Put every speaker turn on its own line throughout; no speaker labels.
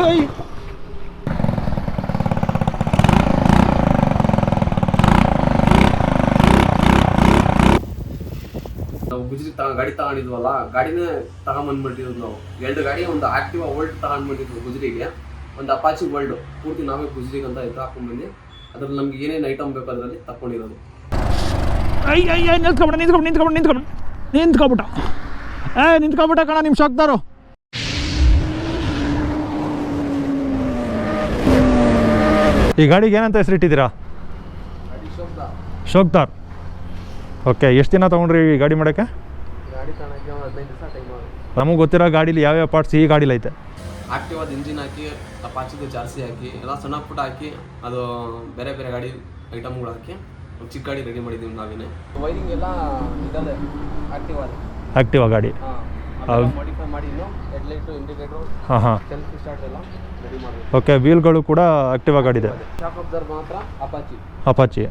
ಓಯ್
ನಾವು ಗುಜರಿ ತಗ ಗಾಡಿ ತಗೊಂಡಿದ್ವಲ್ಲ ಗಾಡಿನೇ ತಗೊಂಬಂದ್ಬಿಟ್ಟಿರೋದು ನಾವು. ಎರಡು ಗಾಡಿ ಒಂದು ಆಕ್ಟಿವ್ ಓಲ್ಡ್ ತಗೊಂಡ್ಬಿಟ್ಟಿದ್ವಿ ಗುಜರಿಗೆ. ಒಂದು ಅಪಾಚಿ ವರ್ಲ್ಡ್ ಪೂರ್ತಿ ನಾವೇ ಗುಜರಿಗೆ ಅಂತ ಎತ್ತ ಹಾಕೊಂಡ್ಬಂದು ಅದ್ರಲ್ಲಿ ನಮ್ಗೆ ಏನೇನು ಐಟಮ್ ಬೇಕು ಅದರಲ್ಲಿ ತಕೊಂಡಿರೋದು
ಅಯ್ಯ ಅಯ್ಯ ನಿಂತ್ಕೊಬಿಡ ನಿಂತ್ಕೊಂಡು ನಿಂತ್ಕೊಂಡು ನಿಂತ್ಕೊಬಿಡ. ನಿಂತ್ಕೊಬಿಟ್ಟ ಏ ನಿಂತ್ಕೊಬಿಟ್ಟ ಕಣ ನಿಮ್ಮ ಶಾಕ್ದಾರು ಈ ಗಾಡಿಗೆ ಏನಂತ ಹೆಸರು
ಇಟ್ಟಿದ್ದೀರಾ ಶೋಕ್
ಶೋಕ್ದಾರ್. ಓಕೆ ಎಷ್ಟು ದಿನ ತೊಗೊಂಡ್ರಿ ಈ ಗಾಡಿ ಮಾಡೋಕ್ಕೆ? ನಮಗೆ ಗೊತ್ತಿರೋ ಗಾಡೀಲಿ ಯಾವ್ಯಾವ ಪಾರ್ಟ್ಸ್ ಈ ಗಾಡೀಲಿ ಐತೆ?
ಆಕ್ಟಿವ್ ಆದ ಇಂಜಿನ್ ಹಾಕಿ ಅಪಾಚಿದು ಜಾಸ್ತಿ ಹಾಕಿ ಎಲ್ಲ ಸಣ್ಣ ಪುಟ್ಟ ಹಾಕಿ ಅದು ಬೇರೆ ಬೇರೆ ಗಾಡಿ ಐಟಮ್ಗಳು ಹಾಕಿ ಒಂದು ಚಿಕ್ಕ ಗಾಡಿ ರೆಡಿ ಮಾಡಿದ್ದೀವಿ ನಾವೇನೆ ವೈರಿಂಗ್ ಎಲ್ಲ ಇದಲ್ಲೇ ಆಕ್ಟಿವ್ ಆಕ್ಟಿವಾ
ಆ್ಯಕ್ಟಿವಾ ಗಾಡಿ?
ಹಾಂ
ಹಾಂ. ಓಕೆ ವೀಲ್ಗಳು ಕೂಡ ಆಕ್ಟಿವ್ ಗಾಡಿ ಇದೆ
ಅಪಾಚಿ
ಅಪಾಚಿ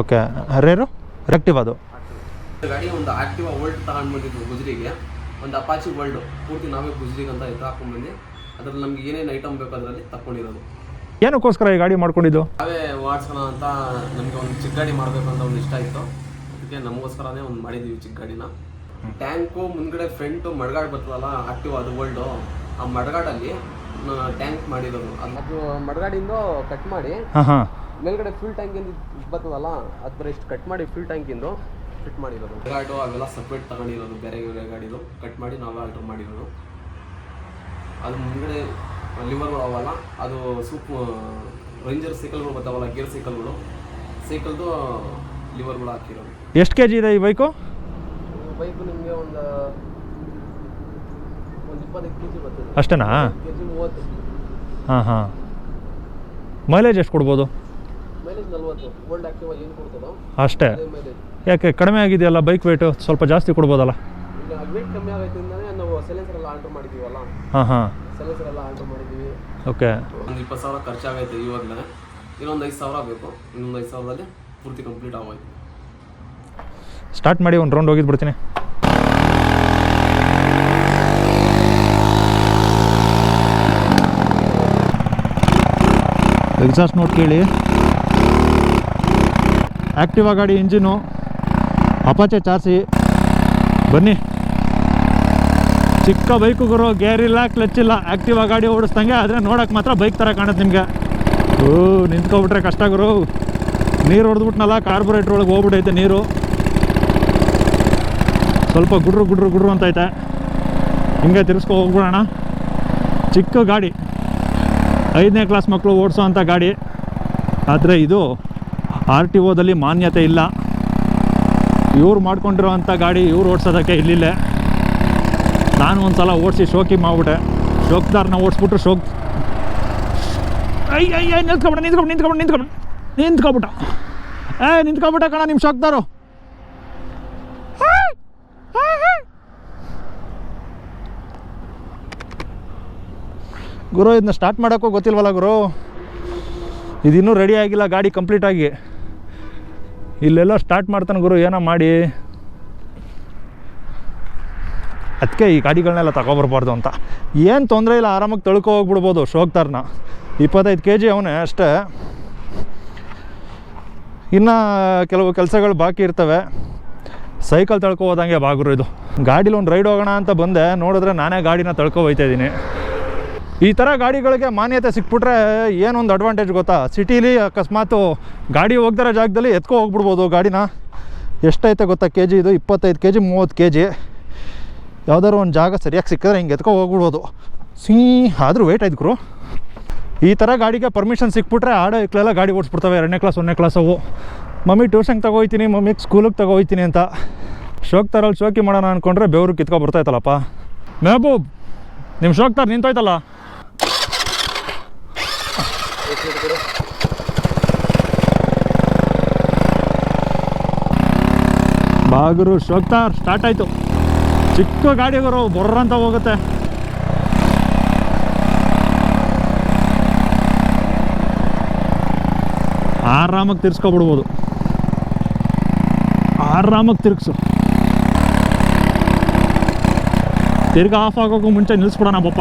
ಓಕೆ ರೇರು ರೆಕ್ಟಿವ್ ಅದು.
ಗಾಡಿ ಒಂದು ಆಕ್ಟಿವ್ ವರ್ಲ್ಡ್ ತಗೊಂಡ್ಬಂದಿದ್ವು ಗುಜರಿಗೆ. ಒಂದು ಅಪಾಚಿ ವರ್ಲ್ಡ್ ಪೂರ್ತಿ ನಾವೇ ಗುಜರಿಗೆ ಅಂತ ಎತ್ತ ಹಾಕೊಂಡ್ಬಂದು ಅದ್ರಲ್ಲಿ ನಮ್ಗೆ ಏನೇನು ಐಟಮ್ ಬೇಕು ಅದರಲ್ಲಿ ತಕೊಂಡಿರೋದು
ಏನಕ್ಕೋಸ್ಕರ ಈ ಗಾಡಿ ಮಾಡ್ಕೊಂಡಿದ್ದು?
ನಾವೇ ವಾಡ್ಸೋಣ ಅಂತ ನಮಗೆ ಒಂದು ಚಿಕ್ಕ ಗಾಡಿ ಮಾಡಬೇಕು ಅಂತ ಒಂದು ಇಷ್ಟ ಇತ್ತು. ಅದಕ್ಕೆ ನಮಗೋಸ್ಕರನೇ ಒಂದು ಮಾಡಿದ್ದೀವಿ ಚಿಕ್ಕ ಗಾಡಿನ. ಟ್ಯಾಂಕು ಮುಂದ್ಗಡೆ ಫ್ರಂಟು ಮಡ್ಗಾಡ್ ಬರ್ತದಲ್ಲ ಆಕ್ಟಿವ್ ಅದು ವರ್ಲ್ಡು ಆ ಮಡ್ಗಾಡಲ್ಲಿ ಟ್ಯಾಂಕ್ ಮಾಡಿರೋದು. ಅದು ಮಡ್ಗಾಡಿಂದ ಕಟ್ ಮಾಡಿ ಮೇಲ್ಗಡೆ ಫುಲ್ ಟ್ಯಾಂಕಿಂದ ಬರ್ತದಲ್ಲ ಅದು ಬರೀ ಇಷ್ಟು ಕಟ್ ಮಾಡಿ ಫುಲ್ ಟ್ಯಾಂಕಿಂದು ಫಿಟ್ ಮಾಡಿರೋದು. ಗಾಡು ಅವೆಲ್ಲ ಸಪ್ರೇಟ್ ತಗೊಂಡಿರೋದು ಬೇರೆ ಬೇರೆ ಗಾಡಿದು. ಕಟ್ ಮಾಡಿ ನಾವೇ ಆಲ್ಟರ್ ಮಾಡಿರೋದು. ಅದು ಮುಂದ್ಗಡೆ ಲಿವರ್ಗಳು ಅವಲ್ಲ ಅದು ಸೂಪ್ ರೇಂಜರ್ ಸೈಕಲ್ಗಳು ಬರ್ತಾವಲ್ಲ ಗೇರ್ ಸೈಕಲ್ಗಳು ಸೈಕಲ್ದು ಲಿವರ್ಗಳು ಹಾಕಿರೋದು.
ಎಷ್ಟು ಕೆ ಜಿ ಇದೆ ಈ ಬೈಕು
ಬೈಕು ನಿಮಗೆ ಒಂದು ಒಂದು ಇಪ್ಪತ್ತೈದು ಕೆ ಜಿ ಬರ್ತದೆ.
ಅಷ್ಟೇನಾ?
ಕೆ ಜಿ ಮೂವತ್ತು.
ಹಾಂ ಹಾಂ. ಮೈಲೇಜ್ ಎಷ್ಟು ಕೊಡ್ಬೋದು?
ಮೈಲೇಜ್ ನಲ್ವತ್ತು. ಓಲ್ಡ್ ಆಕ್ಟಿವ್ ಏನು ಕೊಡ್ತದೋ?
ಅಷ್ಟೇ.
ಅದೇ ಮೈಲೇಜ್
ಯಾಕೆ ಕಡಿಮೆ ಆಗಿದೆಯಲ್ಲ ಬೈಕ್ ವೇಟು ಸ್ವಲ್ಪ ಜಾಸ್ತಿ ಕೊಡ್ಬೋದಲ್ಲ?
ಈಗ ವೇಟ್ ಕಮ್ಮಿ ಆಗೈತಿಂದನೇ ನಾವು ಸೈಲೆನ್ಸರ್ ಎಲ್ಲ ಆರ್ಡರ್ ಮಾಡಿದ್ದೀವಲ್ಲ
ಹಾಂ ಹಾಂ.
ಸೈಲೆನ್ಸರ್ ಎಲ್ಲ ಆರ್ಡರ್ ಮಾಡಿದ್ದೀವಿ
ಓಕೆ.
ಒಂದು ಇಪ್ಪತ್ತು ಸಾವಿರ ಖರ್ಚಾಗೈತೆ ಇವಾಗಲೇ. ಇನ್ನೊಂದು ಐದು ಸಾವಿರ ಬೇಕು. ಇನ್ನೊಂದು ಐದು ಸಾವಿರದಲ್ಲಿ ಪೂರ್ತಿ ಕಂಪ್ಲೀಟ್ ಆಗೋಯ್ತು.
ಸ್ಟಾರ್ಟ್ ಮಾಡಿ ಒಂದು ರೌಂಡ್ ಹೋಗಿದ್ದು ಬಿಡ್ತೀನಿ. ಎಕ್ಸಾಸ್ಟ್ ನೋಟ್ ಕೇಳಿ. ಆ್ಯಕ್ಟಿವಾ ಗಾಡಿ ಇಂಜಿನು ಅಪಾಚೆ ಚಾರ್ಸಿ. ಬನ್ನಿ. ಚಿಕ್ಕ ಬೈಕು ಗುರು, ಗೇರ್ ಇಲ್ಲ ಕ್ಲಚ್ ಇಲ್ಲ ಆ್ಯಕ್ಟಿವಾ ಗಾಡಿ ಓಡಿಸ್ದಂಗೆ ಆದರೆ ನೋಡೋಕೆ ಮಾತ್ರ ಬೈಕ್ ಥರ ಕಾಣುತ್ತೆ ನಿಮಗೆ. ಓ ನಿಂತ್ಕೊಬಿಟ್ರೆ ಕಷ್ಟ ಗುರು. ನೀರು ಹೊಡೆದ್ಬಿಟ್ನಲ್ಲ ಕಾರ್ಬೊರೇಟ್ರ್ ಒಳಗೆ ಹೋಗ್ಬಿಟ್ಟೈತೆ ನೀರು. ಸ್ವಲ್ಪ ಗುಡ್ರು ಗುಡ್ರು ಗುಡ್ರು ಅಂತೈತೆ ಹಿಂಗೆ ತಿರ್ಸ್ಕೊ ಹೋಗ್ಬಿಡೋಣ. ಚಿಕ್ಕ ಗಾಡಿ. ಐದನೇ ಕ್ಲಾಸ್ ಮಕ್ಕಳು ಓಡಿಸೋ ಅಂಥ ಗಾಡಿ. ಆದರೆ ಇದು ಆರ್ ಟಿ ಓದಲ್ಲಿ ಮಾನ್ಯತೆ ಇಲ್ಲ. ಇವ್ರು ಮಾಡ್ಕೊಂಡಿರೋ ಅಂಥ ಗಾಡಿ ಇವ್ರು ಓಡಿಸೋದಕ್ಕೆ ಇಲ್ಲಿಲ್ಲ. ನಾನು ಒಂದು ಸಲ ಓಡಿಸಿ ಶೋಕಿ ಮಾಡ್ಬಿಟ್ಟೆ. ಶೋಕ್ದಾರನ್ನ ಓಡಿಸ್ಬಿಟ್ರು ಶೋಕ್. ಅಯ್ಯ ಅಯ್ಯ ನಿಂತ್ಕೊಬಿಡ ನಿಂತ್ಕೊಂಡು ನಿಂತ್ಕೊಂಡು ನಿಂತ್ಕೊಂಡು ನಿಂತ್ಕೊಬಿಟ್ಟ ಏ ನಿಂತ್ಕೊಬಿಟ್ಟ ಕಣ ನಿಮ್ಮ ಶೋಕ್ದಾರು. ಗುರು, ಇದನ್ನ ಸ್ಟಾರ್ಟ್ ಮಾಡೋಕ್ಕೂ ಗೊತ್ತಿಲ್ವಲ್ಲ ಗುರು? ಇದಿನ್ನೂ ರೆಡಿ ಆಗಿಲ್ಲ, ಗಾಡಿ ಕಂಪ್ಲೀಟಾಗಿ ಇಲ್ಲೆಲ್ಲ ಸ್ಟಾರ್ಟ್ ಮಾಡ್ತಾನೆ ಗುರು, ಏನೋ ಮಾಡಿ. ಅದಕ್ಕೆ ಈ ಗಾಡಿಗಳನ್ನೆಲ್ಲ ತಗೊಬರ್ಬಾರ್ದು ಅಂತ. ಏನು ತೊಂದರೆ ಇಲ್ಲ, ಆರಾಮಾಗಿ ತಳ್ಕೊ ಹೋಗ್ಬಿಡ್ಬೋದು ಶೋಗ್ತಾರನ್ನ ಇಪ್ಪತ್ತೈದು ಕೆ ಜಿ ಅವನೇ ಅಷ್ಟೇ. ಇನ್ನು ಕೆಲವು ಕೆಲಸಗಳು ಬಾಕಿ ಇರ್ತವೆ. ಸೈಕಲ್ ತಳ್ಕೊ ಹೋದಂಗೆ ಬಾಗುರು ಇದು. ಗಾಡೀಲಿ ಒಂದು ರೈಡ್ ಹೋಗೋಣ ಅಂತ ಬಂದೆ, ನೋಡಿದ್ರೆ ನಾನೇ ಗಾಡಿನ ತಳ್ಕೊ ಹೋಗ್ತಾ ಇದ್ದೀನಿ. ಈ ಥರ ಗಾಡಿಗಳಿಗೆ ಮಾನ್ಯತೆ ಸಿಕ್ಬಿಟ್ರೆ ಏನೊಂದು ಅಡ್ವಾಂಟೇಜ್ ಗೊತ್ತಾ? ಸಿಟೀಲಿ ಅಕಸ್ಮಾತು ಗಾಡಿ ಹೋಗ್ದಿರೋ ಜಾಗದಲ್ಲಿ ಎತ್ಕೊ ಹೋಗ್ಬಿಡ್ಬೋದು ಗಾಡಿನ. ಎಷ್ಟೈತೆ ಗೊತ್ತಾ? ಕೆ ಜಿ ಇದು ಇಪ್ಪತ್ತೈದು ಕೆ ಜಿ ಮೂವತ್ತು ಕೆ ಜಿ ಯಾವ್ದಾದ್ರು ಒಂದು ಜಾಗ ಸರಿಯಾಗಿ ಸಿಕ್ಕಿದ್ರೆ ಹಿಂಗೆ ಎತ್ಕೊ ಹೋಗ್ಬಿಡ್ಬೋದು. ಸೀ, ಆದರೂ ವೇಟ್ ಆಯ್ತು ಈ ಥರ ಗಾಡಿಗೆ ಪರ್ಮಿಷನ್ ಸಿಕ್ಬಿಟ್ರೆ ಆಡೋ ಇಕ್ಲೆಲ್ಲ ಗಾಡಿ ಓಡಿಸ್ಬಿಡ್ತವೆ. ಎರಡನೇ ಕ್ಲಾಸ್ ಒಂದನೇ ಕ್ಲಾಸ್ ಅವು. ಮಮ್ಮಿ ಟ್ಯೂಷನ್ಗೆ ತಗೋಯ್ತೀನಿ ಮಮ್ಮಿಗೆ ಸ್ಕೂಲಿಗೆ ತಗೋಯ್ತೀನಿ ಅಂತ. ಶೋಕ್ ತರಲ್ಲಿ ಶೋಕಿ ಮಾಡೋಣ ಅಂದ್ಕೊಂಡ್ರೆ ಬೆವರು ಕಿತ್ಕೊ ಬರ್ತಾಯ್ತಲ್ಲಪ್ಪ ಮೆಹಬೂಬ್ ನಿಮ್ಮ ಶೋಕ್ ತರ ನಿಂತೋಯ್ತಲ್ಲ? ಸಾಗರು ಶೋಕ್ತಾರ್ ಸ್ಟಾರ್ಟ್ ಆಯಿತು. ಚಿಕ್ಕ ಗಾಡಿಗರು ಬರ್ರಂತ ಹೋಗುತ್ತೆ. ಆರಾಮಾಗಿ ತಿರ್ಸ್ಕೊಬಿಡ್ಬೋದು. ಆರಾಮಾಗಿ ತಿರ್ಗಿಸು. ತಿರ್ಗಿ ಆಫ್ ಆಗೋಕು ಮುಂಚೆ ನಿಲ್ಸ್ಬಿಡೋಣ ಪಾಪ.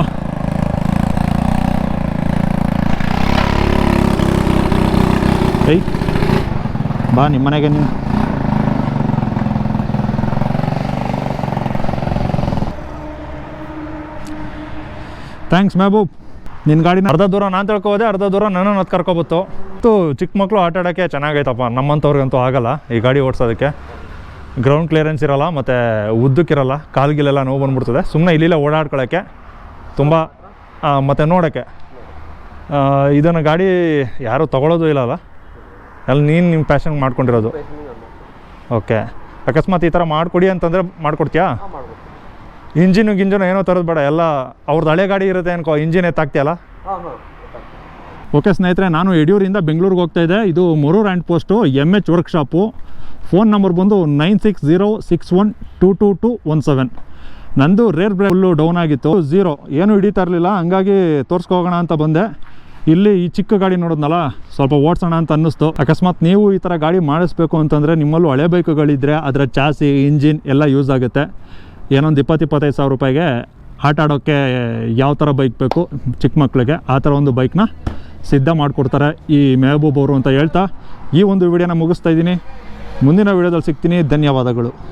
ಐ ಬಾ ನಿಮ್ಮ ಮನೆಗೆ ನೀನು. ಥ್ಯಾಂಕ್ಸ್ ಮೆಹಬೂಬ್ ನಿನ್ನ ಗಾಡಿನ ಅರ್ಧ ದೂರ ನಾನು ತಿಳ್ಕೋಬೋದೆ ಅರ್ಧ ದೂರ ನನ್ನನ್ನು ಹತ್ತು ಕರ್ಕೊಬತ್ತು. ಮತ್ತು ಚಿಕ್ಕ ಮಕ್ಕಳು ಆಟ ಆಡೋಕ್ಕೆ ಚೆನ್ನಾಗೈತಪ್ಪ. ನಮ್ಮಂಥವ್ರಿಗಂತೂ ಆಗಲ್ಲ ಈ ಗಾಡಿ ಓಡಿಸೋದಕ್ಕೆ. ಗ್ರೌಂಡ್ ಕ್ಲಿಯರೆನ್ಸ್ ಇರೋಲ್ಲ ಮತ್ತು ಉದ್ದಕ್ಕಿರಲ್ಲ ಕಾಲ್ಗಿಲೆಲ್ಲ ನೋವು ಬಂದ್ಬಿಡ್ತದೆ. ಸುಮ್ಮನೆ ಇಲ್ಲಿಲ್ಲ ಓಡಾಡ್ಕೊಳ್ಳೋಕ್ಕೆ ತುಂಬ ಮತ್ತು ನೋಡೋಕ್ಕೆ. ಇದನ್ನು ಗಾಡಿ ಯಾರೂ ತೊಗೊಳೋದು ಇಲ್ಲಲ್ಲ ಅಲ್ಲಿ? ನೀನು ನಿಮ್ಮ ಪ್ಯಾಷನ್ ಮಾಡ್ಕೊಂಡಿರೋದು. ಓಕೆ ಅಕಸ್ಮಾತ್ ಈ ಥರ ಮಾಡಿಕೊಡಿ ಅಂತಂದರೆ ಮಾಡ್ಕೊಡ್ತೀಯಾ? ಇಂಜಿನು ಗಿಂಜಿನ ಏನೋ ತರೋದು ಬೇಡ ಎಲ್ಲ ಅವ್ರದ್ದು ಹಳೆ ಗಾಡಿ ಇರುತ್ತೆ ಅನ್ಕೋ ಇಂಜಿನ್
ಹಾಂ
ಓಕೆ ಸ್ನೇಹಿತರೆ ನಾನು ಯಡಿಯೂರಿಂದ ಬೆಂಗಳೂರಿಗೆ ಹೋಗ್ತಾ ಇದ್ದೆ. ಇದು Marur and post M H workshop. Phone number ಬಂದು nine six zero six one two two two one seven. ನಂದು ರೇರ್ ಬ್ರೇಕ್ ಫುಲ್ಲು ಡೌನ್ ಆಗಿತ್ತು. ಝೀರೋ ಏನೂ ಹಿಡಿತಾ ಇರಲಿಲ್ಲ. ಹಂಗಾಗಿ ತೋರಿಸ್ಕೋಗೋಣ ಅಂತ ಬಂದೆ. ಇಲ್ಲಿ ಈ ಚಿಕ್ಕ ಗಾಡಿ ನೋಡಿದ್ನಲ್ಲ ಸ್ವಲ್ಪ ಓಡಿಸೋಣ ಅಂತ ಅನ್ನಿಸ್ತು. ಅಕಸ್ಮಾತ್ ನೀವು ಈ ಥರ ಗಾಡಿ ಮಾಡಿಸ್ಬೇಕು ಅಂತಂದರೆ ನಿಮ್ಮಲ್ಲೂ ಹಳೆ ಬೈಕುಗಳಿದ್ದರೆ ಅದರ ಚಾಸಿ ಇಂಜಿನ್ ಎಲ್ಲ ಯೂಸ್ ಆಗುತ್ತೆ. ಏನೊಂದು ಇಪ್ಪತ್ತು, ಇಪ್ಪತ್ತೈದು ಸಾವಿರ ರೂಪಾಯಿಗೆ ಆಟ ಆಡೋಕ್ಕೆ ಯಾವ ಥರ ಬೈಕ್ ಬೇಕು ಚಿಕ್ಕ ಮಕ್ಕಳಿಗೆ ಆ ಥರ ಒಂದು ಬೈಕ್ನ ಸಿದ್ಧ ಮಾಡಿಕೊಡ್ತಾರೆ ಈ ಮೆಹಬೂಬ್ ಅವರು ಅಂತ ಹೇಳ್ತಾ ಈ ಒಂದು ವಿಡಿಯೋನ ಮುಗಿಸ್ತಾ ಇದ್ದೀನಿ. ಮುಂದಿನ ವಿಡಿಯೋದಲ್ಲಿ ಸಿಗ್ತೀನಿ. ಧನ್ಯವಾದಗಳು.